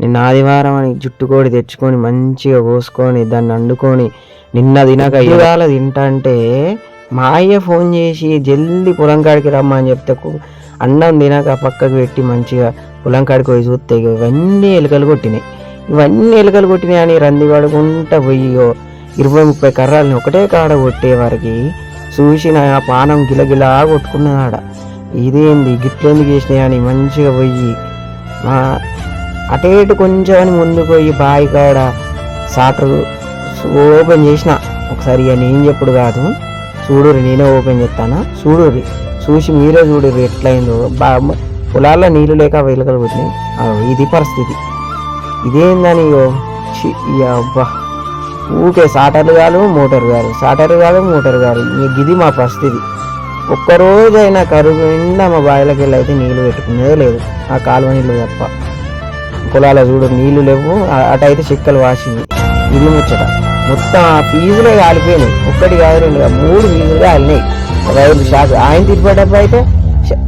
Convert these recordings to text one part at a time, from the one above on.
నిన్న ఆదివారం అని జుట్టుకోడి తెచ్చుకొని మంచిగా కోసుకొని దాన్ని వండుకొని నిన్న తినక ఇవాళ తింటంటే మా అయ్య ఫోన్ చేసి జల్దీ పొలం కాడికి రమ్మని చెప్తే అన్నం తినక పక్కకు పెట్టి మంచిగా పొలం కాడికి పోయి చూస్తే ఇవన్నీ ఎలుకలు కొట్టినాయి. ఇవన్నీ ఎలుకలు కొట్టినాయి అని రంది పడుకుంటా పోయి ఇరవై ముప్పై కర్రల్ని ఒకటే కాడ కొట్టే వారికి ఆ పానం గిలగిలా కొట్టుకున్నాడు ఇదేంది గిట్లెందుకు చేసినాయి అని మంచిగా పోయి మా అటు ఇటు కొంచెం అని పోయి బావి కాడ సాటర్ ఓపెన్ చేసిన. ఒకసారి ఇక నేను చెప్పుడు కాదు. చూడురి నేనే ఓపెన్ చేస్తానా చూడురి చూసి మీరే చూడురి ఎట్లయిందో. బా పొలాల్లో నీళ్ళు లేక వెలుకలు ఇది పరిస్థితి. ఇదేందని అబ్బా. ఊకే సాటర్లు కాదు మోటార్ కాదు. సాటర్లు కాదు మోటార్ కాదు. ఇది మా పరిస్థితి. ఒక్కరోజైనా కరువు నిండా మా బావిలోకి వెళ్ళి అయితే నీళ్ళు పెట్టుకునేదే లేదు. ఆ కాలువ నీళ్ళు తప్ప. పొలాల చూడు నీళ్ళు లేవు. అటైతే చిక్కలు వాసింది. ఇది ముచ్చట. మొత్తం ఆ ఫీజులే కాలిపోయినాయి. ఒక్కటి కాదు రెండు మూడు ఫీజులు కాలినాయి. రైలు షాక్ ఆయన తిరిపేటప్పుడు అయితే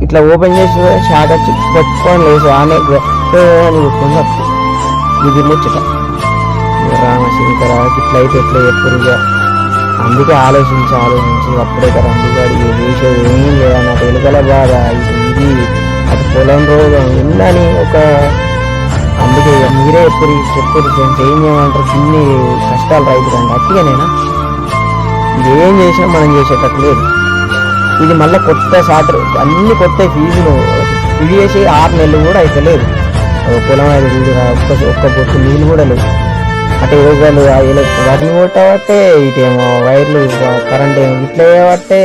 ఇట్లా ఓపెన్ చేసి షాక్ వచ్చి పట్టుకొని లేదు ఆమె గ- అని ఇది ముచ్చట. రామశంకర ఇట్లా అయితే ఎట్లా ఎప్పుడు ఇక అందుకే ఆలోచించి ఆలోచించి అప్పుడే రండిగాడి చేసేది ఏం లేదా నాకు ఎలుకల బాధ. ఇది అది పొలం రోజు ఉందని ఒక మీరే ఎప్పుడు చెప్పారు ఫ్రెండ్స్ ఏం చేయమంటారు ఇన్ని కష్టాలు రైతులండి అంటే అట్టిగానేనా ఏం చేసినా మనం చేసేటట్టు లేదు. ఇది మళ్ళీ కొత్త సాటర్ అన్ని కొత్త ఫీజులు ఇది చేసి ఆరు నెలలు కూడా అయితే లేదు. పొలం అది ఒక్క ఒక్క బొట్టు నీళ్ళు కూడా లేవు. అటు యోగాలు వాటిని కొట్టబట్టే ఇటేమో వైర్లు కరెంట్ ఏమో ఇట్లా చేయబట్టే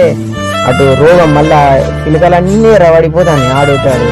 అటు రోగం మళ్ళీ పిలకలన్నీ రవడిపోతాయి ఆడేటాడు.